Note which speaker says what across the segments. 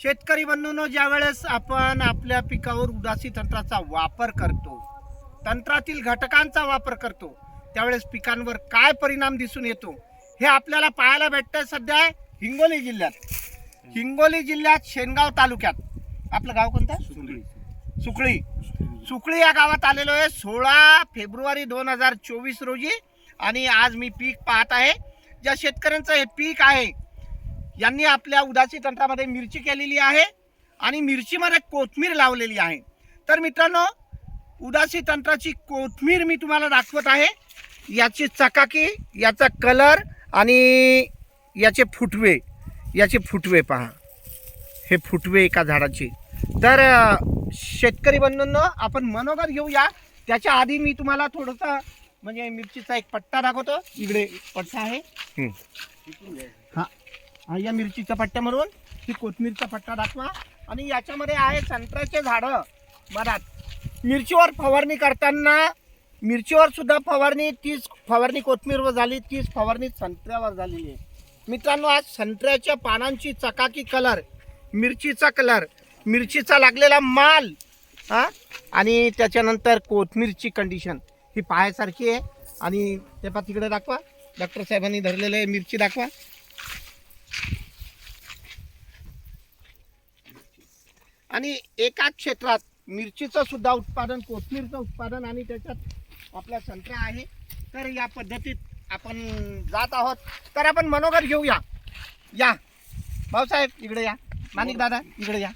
Speaker 1: शेतकरी बंधूंनो ज्या वेळेस आपण आपल्या पिकावर उदासी तंत्राचा वापर करतो तंत्रातील घटकांचा वापर करतो त्यावेळेस पिकांवर काय परिणाम दिसून येतो हे आपल्याला पाहायला भेटतं सध्या हिंगोली जिल्ह्यात. हिंगोली जिल्ह्यात शेनगाव तालुक्यात. आपलं गाव कोणतं? सुकळी. सुकळी या गावात आलेलो आहे. सोळा फेब्रुवारी दोन हजार चोवीस रोजी. आणि आज मी पीक पाहत आहे. ज्या शेतकऱ्यांचं हे पीक आहे यांनी आपल्या उदासी तंत्रामध्ये मिरची केलेली आहे आणि मिरचीमध्ये कोथमीर लावलेली आहे. तर मित्रांनो उदासी तंत्राची कोथमीर मी तुम्हाला दाखवत आहे. याची चकाकी याचा कलर आणि याचे फुटवे. याचे फुटवे पहा. हे फुटवे एका झाडाचे. तर शेतकरी बंधूंनो आपण मनोगत घेऊया. त्याच्या आधी मी तुम्हाला थोडंसं म्हणजे मिरचीचा एक पट्टा दाखवतो. इकडे पट्टा आहे. हा. हा या मिरचीच्या पट्ट्यामधून ही कोथमीरचा पट्टा दाखवा. आणि याच्यामध्ये आहे संत्र्याचे झाडं. मधात मिरचीवर फवारणी करताना मिरचीवर सुद्धा फवारणी तीच फवारणी कोथमीरवर झाली तीच फवारणी संत्र्यावर झालेली आहे. मित्रांनो आज संत्र्याच्या पानांची चकाकी कलर मिरचीचा कलर मिरचीचा लागलेला माल हा? आणि त्याच्यानंतर कोथमीरची कंडिशन ही पाहायसारखी आहे. आणि ते पा तिकडे दाखवा. डॉक्टर साहेबांनी धरलेलं आहे मिरची दाखवा. आणि एकाच क्षेत्रात मिरचीचं सुद्धा उत्पादन कोथमीरचं उत्पादन आणि त्याच्यात आपला संत्रा आहे. तर या पद्धतीत आपण जात आहोत. तर आपण मनोगर घेऊया. या. भाऊसाहेब इकडे या. माणिक दादा इकडे या.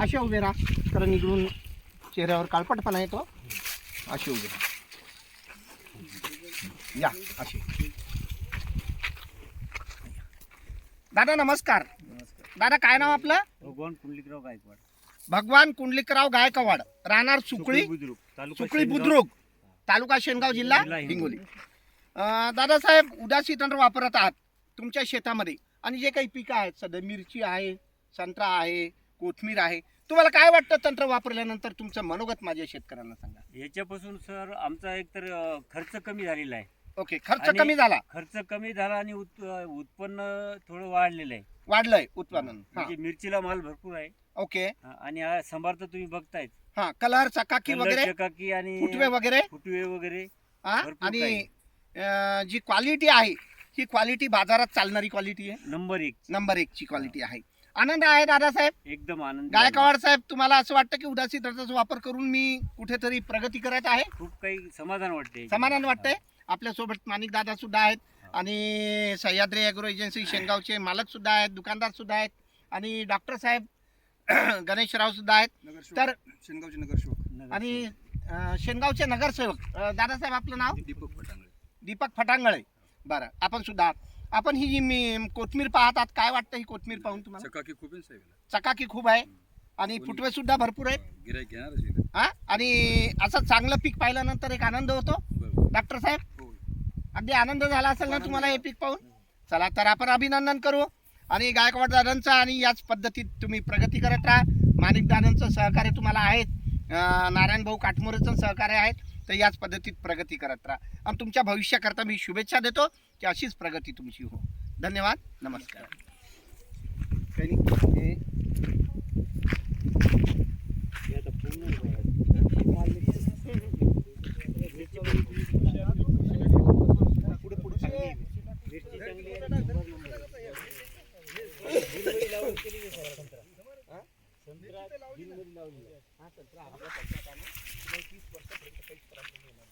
Speaker 1: असे उभे राहा. कारण इकडून चेहऱ्यावर काळपटपणा येतो. असे उभे राहा. या असे. दादा नमस्कार. दादा काय नाव आपलं?
Speaker 2: भगवान कुंडलिकराव गायकवाड.
Speaker 1: भगवान कुंडलिकराव गायकवाड राहणार सुकळी
Speaker 2: बुद्रुक तालुका
Speaker 1: सुकळी
Speaker 2: शेनगाव.
Speaker 1: बुद्रुक तालुका शेनगाव जिल्हा
Speaker 2: जिल्हा
Speaker 1: हिंगोली.
Speaker 2: हिंगोली.
Speaker 1: अं, दादासाहेब उदासी तंत्र वापरत आहात तुमच्या शेतामध्ये आणि जे काही पिकं आहेत सध्या मिरची आहे संत्रा आहे कोथमीर आहे तुम्हाला काय वाटतं तंत्र वापरल्यानंतर तुमचं मनोगत माझ्या शेतकऱ्यांना सांगा.
Speaker 2: याच्यापासून सर आमचा एकतर अं, खर्च कमी झालेला आहे.
Speaker 1: ओके खर्च
Speaker 2: आणि-
Speaker 1: कमी झाला.
Speaker 2: खर्च कमी झाला आणि उत- उत्पन्न थोडं वाढलेलं आहे.
Speaker 1: वाढलंय उत्पादन. हा
Speaker 2: म्हणजे मिरचीला माल भरपूर आहे.
Speaker 1: ओके.
Speaker 2: हा, आणि हा संभार तर तुम्ही बघतायत.
Speaker 1: हा कलर चकाकी
Speaker 2: कलर,
Speaker 1: वगैरे?
Speaker 2: चकाकी आणि
Speaker 1: फुटवे वगैरे?
Speaker 2: फुटवे वगैरे
Speaker 1: हा
Speaker 2: भरपूर
Speaker 1: आणि
Speaker 2: काही.
Speaker 1: अं, जी क्वालिटी आहे ही क्वालिटी बाजारात चालणारी क्वालिटी आहे?
Speaker 2: नंबर एक.
Speaker 1: नंबर एक ची क्वालिटी आहे. आनंद आहे दादासाहेब.
Speaker 2: एकदम आनंद
Speaker 1: गायकवाड साहेब तुम्हाला असं वाटतं की उदासी तंत्राचा वापर करून मी कुठेतरी प्रगती करत आहे?
Speaker 2: खूप काही समाधान वाटते
Speaker 1: समाधान वाटतंय. आपल्यासोबत माणिक दादा सुद्धा आहेत आणि सह्याद्री अॅग्रो एजन्सी शेनगावचे मालक सुद्धा आहेत दुकानदार सुद्धा आहेत आणि डॉक्टर साहेब गणेशराव सुद्धा आहेत.
Speaker 3: नगरसेवक.
Speaker 1: तर
Speaker 3: शेनगावचे नगरसेवक.
Speaker 2: नगर-
Speaker 1: आणि अं, शेनगावचे नगरसेवक. अं, दादासाहेब आपलं नाव?
Speaker 3: दीपक पटांगळे
Speaker 1: दीपक फटांगळे बरं आपण सुद्धा आपण ही जी मी कोथमीर पाहतात काय वाटतं ही कोथमीर पाहून तुम्हाला?
Speaker 3: चकाकी खूप आहे साहेब
Speaker 1: चकाकी खूप आहे. आणि फुटवे सुद्धा भरपूर आहेत.
Speaker 3: गिराईक घेणारच आहे ना.
Speaker 1: हा? आणि असं चांगलं पीक पाहिल्यानंतर एक आनंद होतो.
Speaker 3: बरोबर.
Speaker 1: डॉक्टर साहेब?
Speaker 3: हो.
Speaker 1: अगदी आनंद झाला असेल ना तुम्हाला हे. पीक पाहून? चला तर आपण अभिनंदन करू. आणि गायकवाड दादांचं आणि याच पद्धतीत तुम्ही प्रगती करत राहा. माणिक दादांचं सहकार्य तुम्हाला आहेत. अं, नारायण भाऊ काटमोरेचं सहकार्य आहेत. तर याच पद्धतीत प्रगती करत राहा. आणि तुमच्या भविष्याकरता मी शुभेच्छा देतो की अशीच प्रगती तुमची हो. धन्यवाद. नमस्कार. काही नाही. हे पुढे
Speaker 2: संत्रा लावली हा संत्रा आपल्या पंचायतानं
Speaker 1: तीस वर्षापर्यंत काहीच त्रास नाही होणार.